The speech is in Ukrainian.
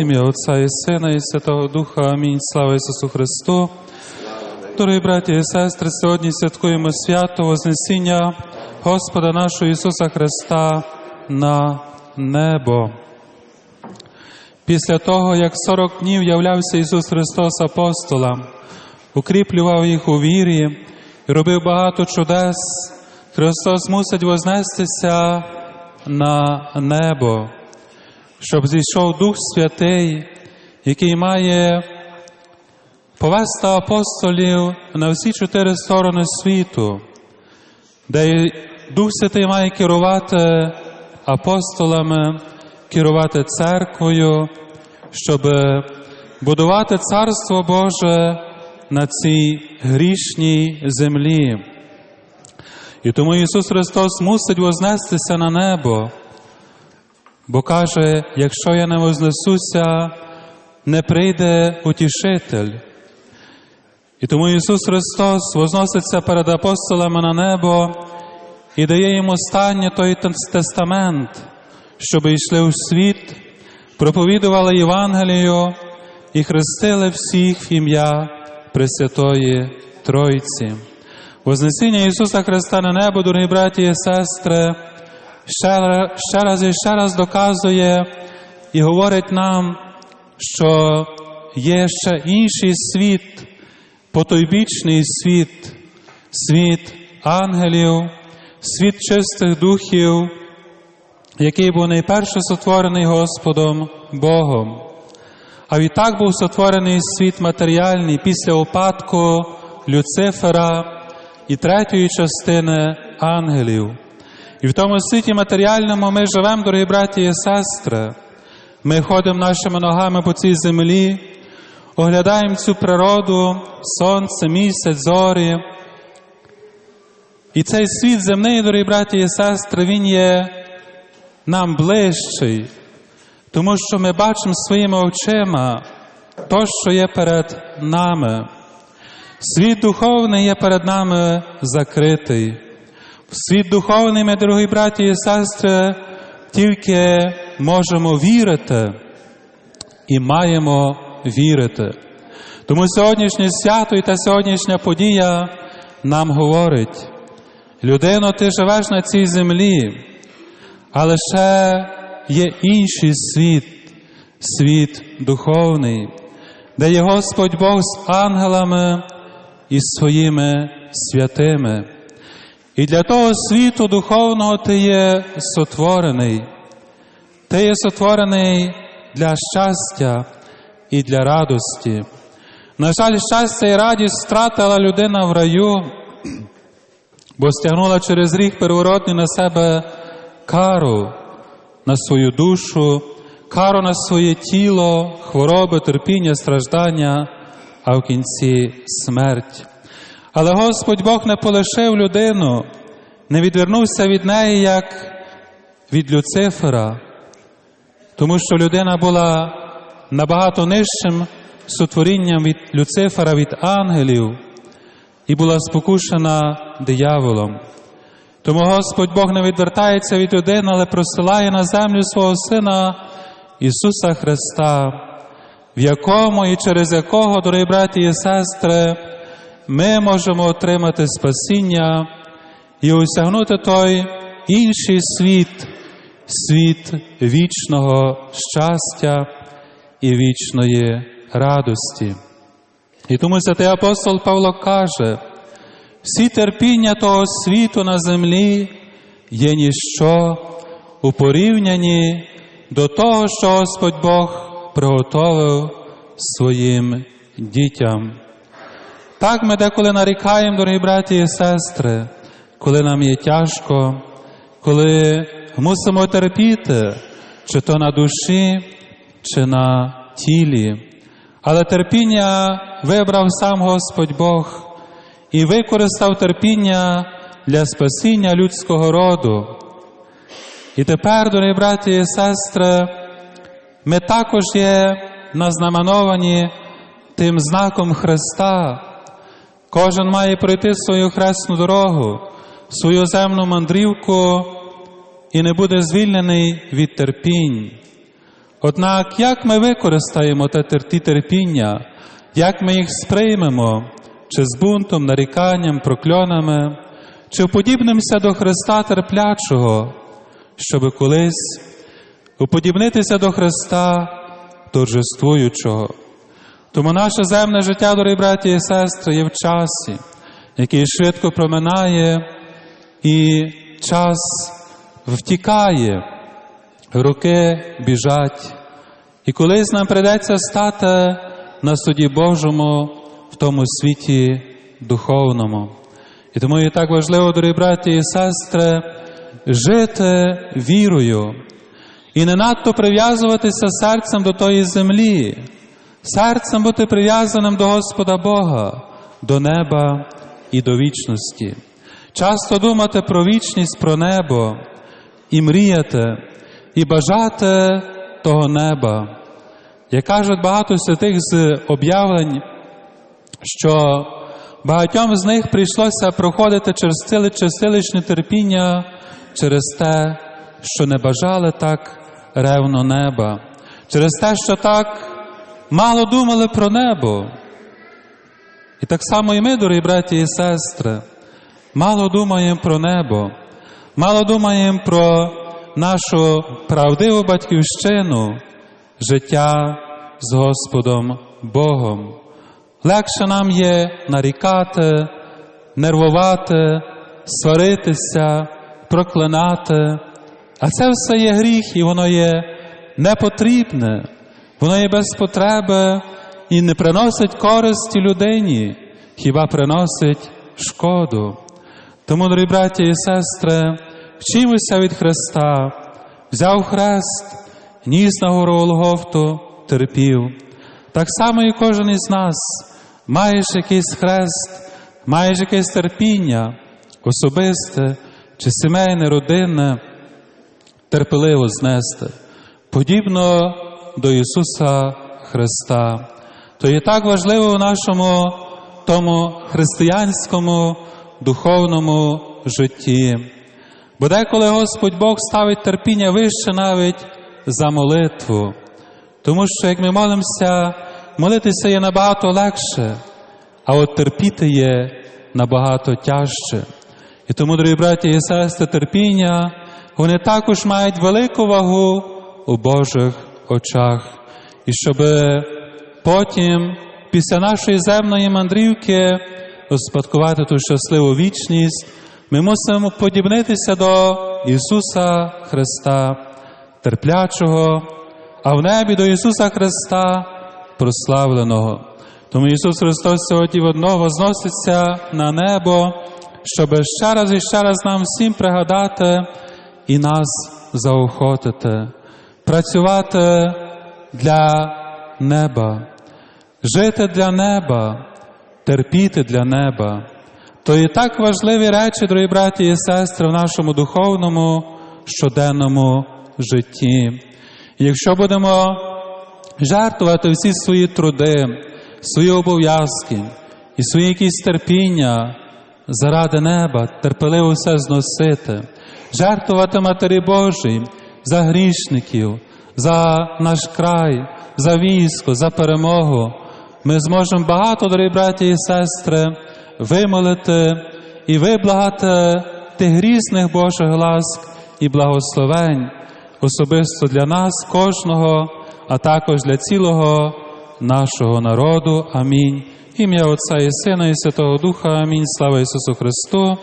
Ім'я Отця і Сина, і Святого Духа. Амінь. Слава Ісусу Христу. Дорогі браті і сестри, сьогодні святкуємо свято Вознесіння Господа нашого Ісуса Христа на небо. Після того, як 40 днів являвся Ісус Христос апостолам, укріплював їх у вірі і робив багато чудес, Христос мусить вознестися на небо щоб зійшов Дух Святий, який має повести апостолів на всі чотири сторони світу, де Дух Святий має керувати апостолами, керувати церквою, щоб будувати Царство Боже на цій грішній землі. І тому Ісус Христос мусить вознестися на небо. Бо каже, якщо я не вознесуся, не прийде утішитель. І тому Ісус Христос возноситься перед апостолами на небо і дає їм останній той тестамент, щоб йшли у світ, проповідували Євангелію і хрестили всіх в ім'я Пресвятої Тройці. Вознесіння Ісуса Христа на небо, дорогі браті і сестри, ще, ще раз і ще раз доказує і говорить нам, що є ще інший світ, потойбічний світ, світ ангелів, світ чистих духів, який був найперше сотворений Господом Богом. А відтак був сотворений світ матеріальний після опадку Люцифера і третьої частини ангелів. І в тому світі матеріальному ми живемо, дорогі браті і сестри. Ми ходимо нашими ногами по цій землі, оглядаємо цю природу, сонце, місяць, зорі. І цей світ земний, дорогі браті і сестри, він є нам ближчий, тому що ми бачимо своїми очима то, що є перед нами. Світ духовний є перед нами закритий. Світ духовний, ми, дорогі браті і сестри, тільки можемо вірити і маємо вірити. Тому сьогоднішнє свято і та сьогоднішня подія нам говорить, людино, ти живеш на цій землі, але ще є інший світ, світ духовний, де є Господь Бог з ангелами і своїми святими. І для того світу духовного ти є сотворений. Ти є сотворений для щастя і для радості. На жаль, щастя і радість втратила людина в раю, бо стягнула через рік первородний на себе кару на свою душу, кару на своє тіло, хвороби, терпіння, страждання, а в кінці смерть. Але Господь Бог не полишив людину, не відвернувся від неї, як від Люцифера, тому що людина була набагато нижчим сотворінням від Люцифера, від ангелів, і була спокушена дияволом. Тому Господь Бог не відвертається від людини, але просилає на землю свого Сина Ісуса Христа, в якому і через якого, дорогі браті і сестри, ми можемо отримати спасіння і осягнути той інший світ, світ вічного щастя і вічної радості. І тому святий апостол Павло каже, всі терпіння того світу на землі є ніщо у порівнянні до того, що Господь Бог приготовив своїм дітям. Так ми деколи нарікаємо, дорогі браті і сестри, коли нам є тяжко, коли мусимо терпіти, чи то на душі, чи на тілі. Але терпіння вибрав сам Господь Бог і використав терпіння для спасіння людського роду. І тепер, дорогі браті і сестри, ми також є назнаменовані тим знаком Христа. Кожен має пройти свою хресну дорогу, свою земну мандрівку і не буде звільнений від терпінь. Однак, як ми використаємо ті терпіння, як ми їх сприймемо, чи з бунтом, наріканням, прокльонами, чи уподібнимося до Христа терплячого, щоби колись уподібнитися до Христа торжествуючого. Тому наше земне життя, дорогі браті і сестри, є в часі, який швидко проминає, і час втікає, роки біжать. І колись нам прийдеться стати на суді Божому в тому світі духовному. І тому є так важливо, дорогі браті і сестри, жити вірою і не надто прив'язуватися серцем до тої землі, серцем бути прив'язаним до Господа Бога, до неба і до вічності. Часто думати про вічність, про небо, і мріяти, і бажати того неба. Як кажуть багато святих з об'явлень, що багатьом з них прийшлося проходити через ціле чистилищне терпіння через те, що не бажали так ревно неба, через те, що так мало думали про небо. І так само і ми, дорогі браті і сестри, мало думаємо про небо, мало думаємо про нашу правдиву батьківщину, життя з Господом Богом. Легше нам є нарікати, нервувати, сваритися, проклинати. А це все є гріх, і воно є непотрібне, воно є без потреби і не приносить користі людині, хіба приносить шкоду. Тому, дорогі браті і сестри, вчимося від Христа, взяв хрест, ніс на гору Голгофту, терпів. Так само і кожен із нас маєш якийсь хрест, маєш якесь терпіння, особисте чи сімейне, родинне, терпеливо знести, подібно до Ісуса Христа. То є так важливо в нашому тому християнському духовному житті. Бо деколи Господь Бог ставить терпіння вище навіть за молитву. Тому що як ми молимося, молитися є набагато легше, а от терпіти є набагато тяжче. І тому, дорогі браті і сестри, терпіння, вони також мають велику вагу у Божих очах. І щоб потім, після нашої земної мандрівки, успадкувати ту щасливу вічність, ми мусимо подібнитися до Ісуса Христа, терплячого, а в небі до Ісуса Христа прославленого. Тому Ісус Христос сьогодні одного зноситься на небо, щоб ще раз і ще раз нам всім пригадати і нас заохотити, працювати для неба, жити для неба, терпіти для неба. То і так важливі речі, дорогі браті і сестри, в нашому духовному щоденному житті. Якщо будемо жертвувати всі свої труди, свої обов'язки і свої якісь терпіння заради неба, терпеливо все зносити, жертвувати Матері Божій за грішників, за наш край, за військо, за перемогу, ми зможемо багато, дорогі браті і сестри, вимолити і виблагати тих грізних Божих ласк і благословень особисто для нас, кожного, а також для цілого нашого народу. Амінь. Ім'я Отця і Сина, і Святого Духа. Амінь. Слава Ісусу Христу.